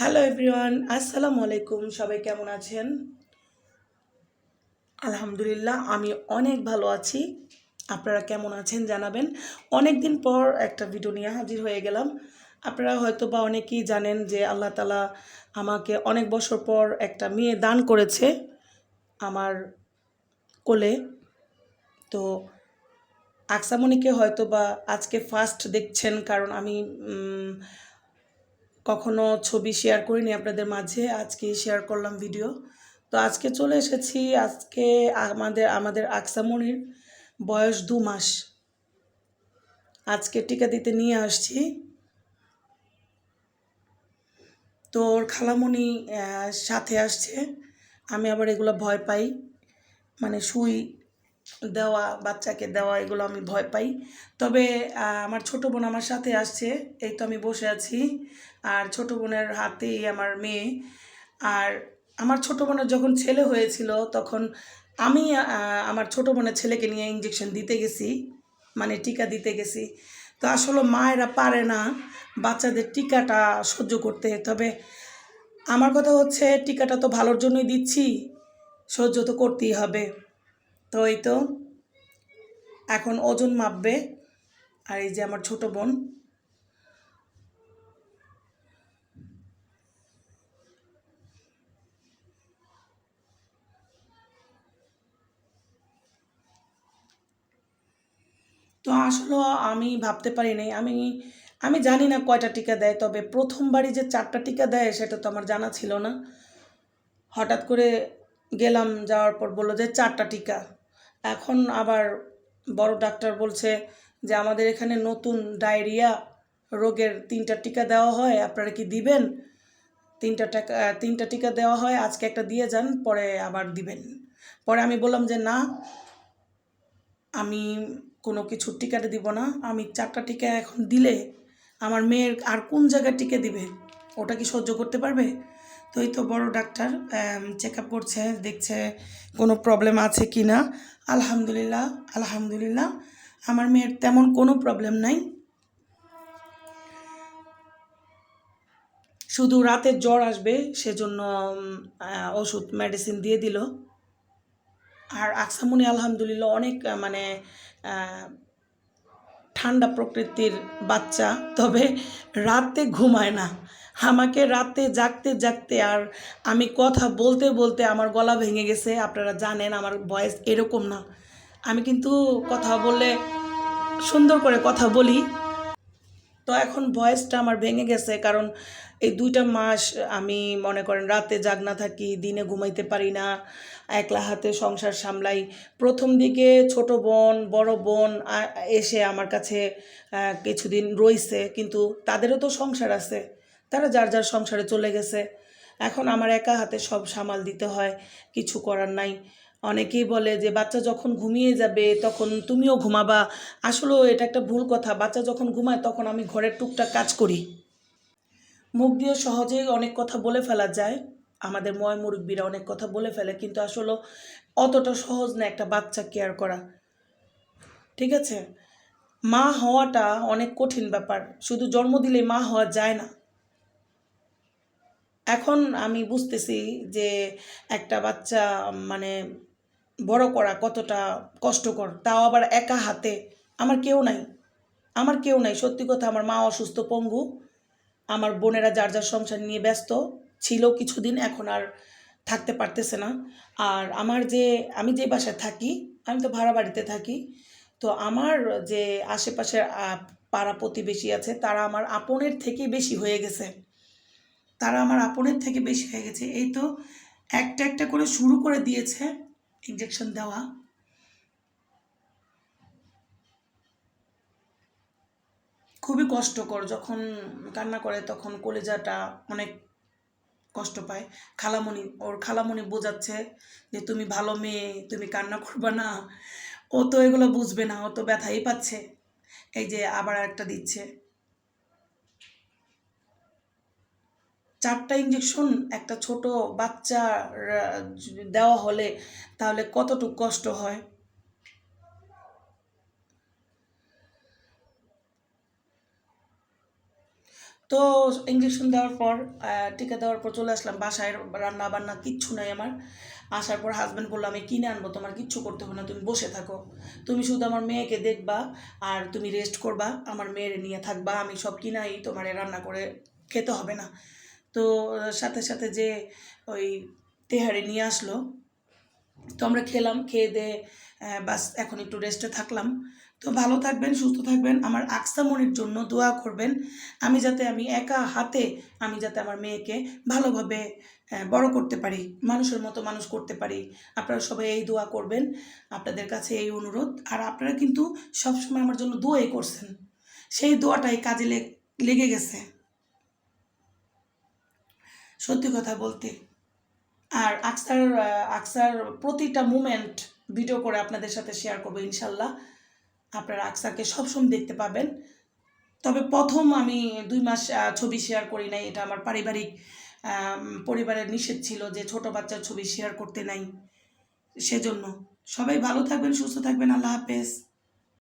Hello everyone আসসালামু আলাইকুম সবাই কেমন আছেন? আলহামদুলিল্লাহ, আমি অনেক ভালো আছি। আপনারা কেমন আছেন জানাবেন। অনেক দিন পর একটা ভিডিও নিয়ে হাজির হয়ে গেলাম। আপনারা হয়তো বা অনেকেই জানেন যে আল্লাহ তালা আমাকে অনেক বছর পর একটা মেয়ে দান করেছে আমার কোলে। তো আকসামণিকে হয়তো বা আজকে ফার্স্ট দেখছেন, কারণ আমি কখনো ছবি শেয়ার করিনি আপনাদের মাঝে আজকে শেয়ার করলাম ভিডিও তো আজকে চলে এসেছি, আজকে আমাদের আমাদের আকসামণির বয়স দু মাস। আজকে টিকা দিতে নিয়ে আসছি। তো ওর খালামণি সাথে আসছে। আমি আবার এগুলো ভয় পাই। মানে সুই দেওয়া, বাচ্চাকে দেওয়া, এগুলো আমি ভয় পাই। তবে আমার ছোট বোন আমার সাথে আসছে, এই তো আমি বসে আছি। আর ছোট বোনের হাতেই আমার মেয়ে। আর আমার ছোট বোনের যখন ছেলে হয়েছিল, তখন আমি আমার ছোট বোনের ছেলেকে নিয়ে ইঞ্জেকশন দিতে গেছি মানে টিকা দিতে গেছি। তো আসলে মায়েরা পারে না বাচ্চাদের টিকাটা সহ্য করতে। তবে আমার কথা হচ্ছে, টিকাটা তো ভালোর জন্যই দিচ্ছি, সহ্য তো করতেই হবে। তো এই তো, এখন ওজন মাপবে, আর এই যে আমার ছোট বোন। তো আসলে আমি ভাবতে পারি নাই, আমি আমি জানি না কয়টা টিকা দেয়, তবে প্রথমবারই যে চারটা টিকা দেয় সেটা তো আমার জানা ছিল না। হঠাৎ করে গেলাম, যাওয়ার পর বলল যে চারটা টিকা। এখন আবার বড় ডাক্তার বলছে যে আমাদের এখানে নতুন ডায়রিয়া রোগের তিনটা টিকা দেওয়া হয়, আপনারা কি দিবেন? তিনটা টাকা তিনটা টিকা দেওয়া হয়, আজকে একটা দিয়ে যান, পরে আবার দিবেন। পরে আমি বললাম যে না, আমি কোনো কিছু টিকাটা দিব না, আমি চারটা টিকা এখন দিলে আমার মেয়ের আর কোন জায়গায় টিকা দিবে? ওটা কি সহ্য করতে পারবে? তো এই তো বড় ডাক্তার চেক আপ করছে, দেখছে কোনো প্রবলেম আছে কি না আলহামদুলিল্লাহ আলহামদুলিল্লাহ, আমার মেয়ের তেমন কোনো প্রবলেম নাই। শুধু রাতে জ্বর আসবে, সেজন্য ওষুধ মেডিসিন দিয়ে দিল। আর আকসামুনি, আলহামদুলিল্লাহ, অনেক মানে ঠান্ডা প্রকৃতির বাচ্চা, তবে রাতে ঘুমায় না। আমাকে রাতে জাগতে জাগতে আর আমি কথা বলতে বলতে আমার গলা ভেঙে গেছে। আপনারা জানেন আমার বয়স এরকম না। আমি কিন্তু কথা বললে সুন্দর করে কথা বলি। তো এখন ভয়েসটা আমার ভেঙে গেছে, কারণ এই দুইটা মাস আমি মনে করেন রাতে জাগনা থাকি, দিনে ঘুমাইতে পারি না, একলা হাতে সংসার সামলাই। প্রথম দিকে ছোট বোন, বড় বোন এসে আমার কাছে কিছুদিন রইছে, কিন্তু তাদেরও তো সংসার আছে, তারা যার যার সংসারে চলে গেছে। এখন আমার একা হাতে সব সামাল দিতে হয়, কিছু করার নাই। অনেকেই বলে যে, বাচ্চা যখন ঘুমিয়ে যাবে, তখন তুমিও ঘুমাবা। আসলেও এটা একটা ভুল কথা। বাচ্চা যখন ঘুমায়, তখন আমি ঘরের টুকটাক কাজ করি। মুখ দিয়ে সহজেই অনেক কথা বলে ফেলা যায়। আমাদের ময় মুরব্বীরা অনেক কথা বলে ফেলে, কিন্তু আসলে অতটা সহজ না একটা বাচ্চা কেয়ার করা। ঠিক আছে? মা হওয়াটা অনেক কঠিন ব্যাপার। শুধু জন্ম দিলেই মা হওয়া যায় না। এখন আমি বুঝতেছি যে, একটা বাচ্চা মানে বড় করা কতটা কষ্টকর, তাও আবার একা হাতে। আমার কেউ নাই, আমার কেউ নাই। সত্যি কথা, আমার মা অসুস্থ পঙ্গু। আমার বোনেরা যার যার সংসার নিয়ে ব্যস্ত, ছিল কিছুদিন, এখন আর থাকতে পারতেছে না। আর আমার যে, আমি যে বাসায় থাকি, আমি তো ভাড়া বাড়িতে থাকি, তো আমার যে আশেপাশের পাড়া প্রতিবেশী আছে, তারা আমার আপনের থেকে বেশি হয়ে গেছে। তারা আমার আপনের থেকে বেশি হয়ে গেছে। এই তো একটা একটা করে শুরু করে দিয়েছে। ইঞ্জেকশন দেওয়া। খুবই কষ্টকর, যখন কান্না করে তখন কলেজাটা অনেক কষ্ট পায়। খালামণি, ওর খালামণি বোঝাচ্ছে যে, তুমি ভালো মেয়ে, তুমি কান্না করবে না। ও তো এগুলো বুঝবে না, ও তো ব্যথাই পাচ্ছে। এই যে আবার একটা দিচ্ছে। চারটা ইঞ্জেকশন একটা ছোট বাচ্চা দেওয়া হলে তাহলে কতটুকু কষ্ট হয়? তো ইঞ্জেকশন দেওয়ার পর টিকা দেওয়ার পর চলে আসলাম বাসায়, রান্না বান্না কিচ্ছু নাই আমার। আসার পর হাজব্যান্ড বলল, আমি কিনে আনব, তোমার কিচ্ছু করতে হবে না, তুমি বসে থাকো। তুমি শুধু আমার মেয়েকে দেখবা আর তুমি রেস্ট করবা, আমার মেয়ের নিয়ে থাকবা, আমি সব কিনাই, তোমার রান্না করে খেতে হবে না। তো সাথে সাথে যে ওই তেহারি নিয়ে আসলো, তো আমরা খেলাম, খেয়ে দিয়ে বাস এখন একটু রেস্টে থাকলাম। তো ভালো থাকবেন, সুস্থ থাকবেন। আমার আকসামনির জন্য দোয়া করবেন, আমি যাতে আমি একা হাতে, আমি যাতে আমার মেয়েকে ভালোভাবে বড় করতে পারি, মানুষের মতো মানুষ করতে পারি। আপনারা সবাই এই দোয়া করবেন। আপনাদের কাছে এই অনুরোধ। আর আপনারা কিন্তু সবসময় আমার জন্য দোয়াই করছেন। সেই দোয়াটাই কাজে লেগে গেছে। সত্যি কথা বলতে। আর আকসার আকসার প্রতিটা মুমেন্ট ভিডিও করে আপনাদের সাথে শেয়ার করব ইনশাল্লাহ। আপনারা আকসাকে সবসময় দেখতে পাবেন। তবে প্রথম আমি দুই মাস ছবি শেয়ার করি নাই। এটা আমার পারিবারিক পরিবারের নিষেধ ছিল যে ছোট বাচ্চার ছবি শেয়ার করতে নাই। সেজন্য সবাই ভালো থাকবেন, সুস্থ থাকবেন। আল্লাহ হাফেজ।